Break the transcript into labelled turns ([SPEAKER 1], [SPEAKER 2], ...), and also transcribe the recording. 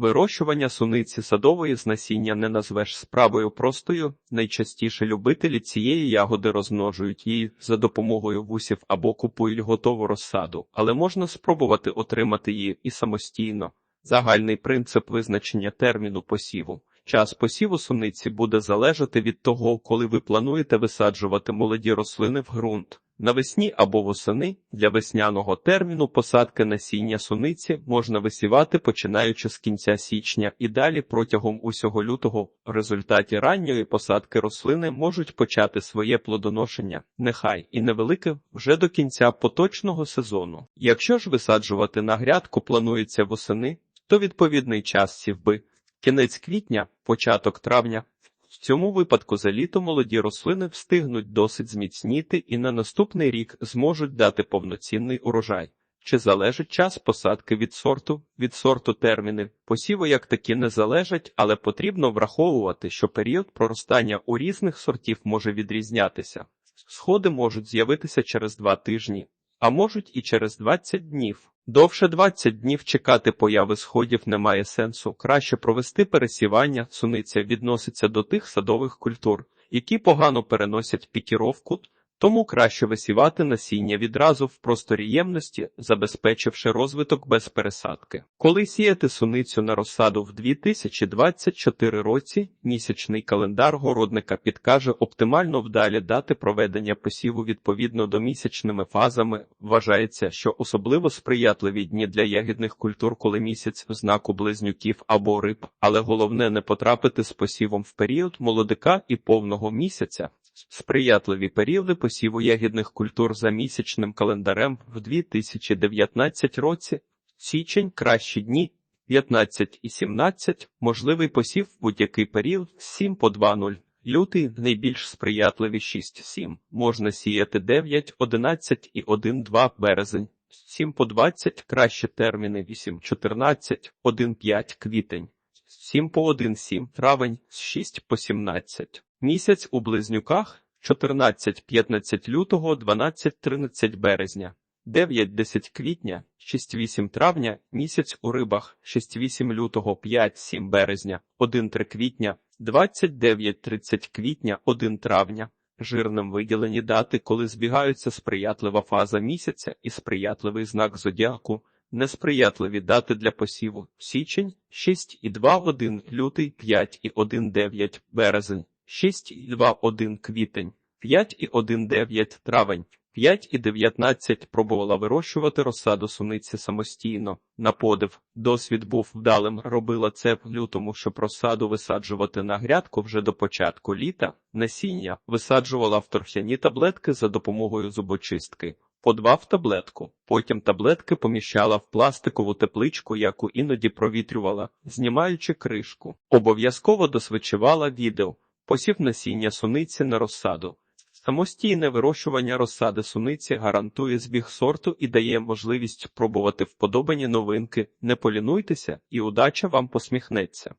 [SPEAKER 1] Вирощування суниці садової з насіння не назвеш справою простою. Найчастіше любителі цієї ягоди розмножують її за допомогою вусів або купують готову розсаду, але можна спробувати отримати її і самостійно. Загальний принцип визначення терміну посіву. Час посіву суниці буде залежати від того, коли ви плануєте висаджувати молоді рослини в ґрунт. Навесні або восени для весняного терміну посадки насіння суниці можна висівати починаючи з кінця січня і далі протягом усього лютого. В результаті ранньої посадки рослини можуть почати своє плодоношення, нехай і невелике вже до кінця поточного сезону. Якщо ж висаджувати на грядку планується восени, то відповідний час сівби кінець квітня, початок травня. Цьому випадку за літо молоді рослини встигнуть досить зміцніти і на наступний рік зможуть дати повноцінний урожай. Чи залежить час посадки від сорту? Від сорту терміни посіву як такі не залежать, але потрібно враховувати, що період проростання у різних сортів може відрізнятися. Сходи можуть з'явитися через два тижні, а можуть і через 20 днів. Довше 20 днів чекати появи сходів немає сенсу. Краще провести пересівання. Суниця відноситься до тих садових культур, які погано переносять пікіровку, тому краще висівати насіння відразу в просторі ємності, забезпечивши розвиток без пересадки. Коли сіяти суницю на розсаду в 2024 році, місячний календар городника підкаже оптимально вдалі дати проведення посіву відповідно до місячними фазами. Вважається, що особливо сприятливі дні для ягідних культур, коли місяць в знаку близнюків або риб, але головне не потрапити з посівом в період молодика і повного місяця. Сприятливі періоди посіву ягідних культур за місячним календарем в 2019 році, січень кращі дні 15 і 17, можливий посів в будь-який період 7 по 2.0. Лютий найбільш сприятливі 6-7, можна сіяти 9, 11 і 1-2 березень. 7 по 20 кращі терміни 8, 14, 1, 5 квітень. 7 по 1, 7 травень, 6 по 17. Місяць у близнюках 14-15 лютого, 12-13 березня, 9-10 квітня, 6-8 травня, місяць у рибах, 6-8 лютого, 5-7 березня, 1-3 квітня, 29-30 квітня, 1 травня. Жирним виділені дати, коли збігаються сприятлива фаза місяця і сприятливий знак зодіаку, несприятливі дати для посіву. Січень 6 і 2 1 лютий 5 і 1 9 березень 6 і 2 1 квітень 5 і 1 9 травень 5 і 19 пробувала вирощувати розсаду суниці самостійно. На подив, досвід був вдалим. Робила це в лютому, щоб розсаду висаджувати на грядку вже до початку літа. Насіння висаджувала в торфяні таблетки за допомогою зубочистки. По два в таблетку. Потім таблетки поміщала в пластикову тепличку, яку іноді провітрювала, знімаючи кришку. Обов'язково досвідчувала відео, посів насіння суниці на розсаду. Самостійне вирощування розсади суниці гарантує збіг сорту і дає можливість пробувати вподобані новинки. Не полінуйтеся, і удача вам посміхнеться.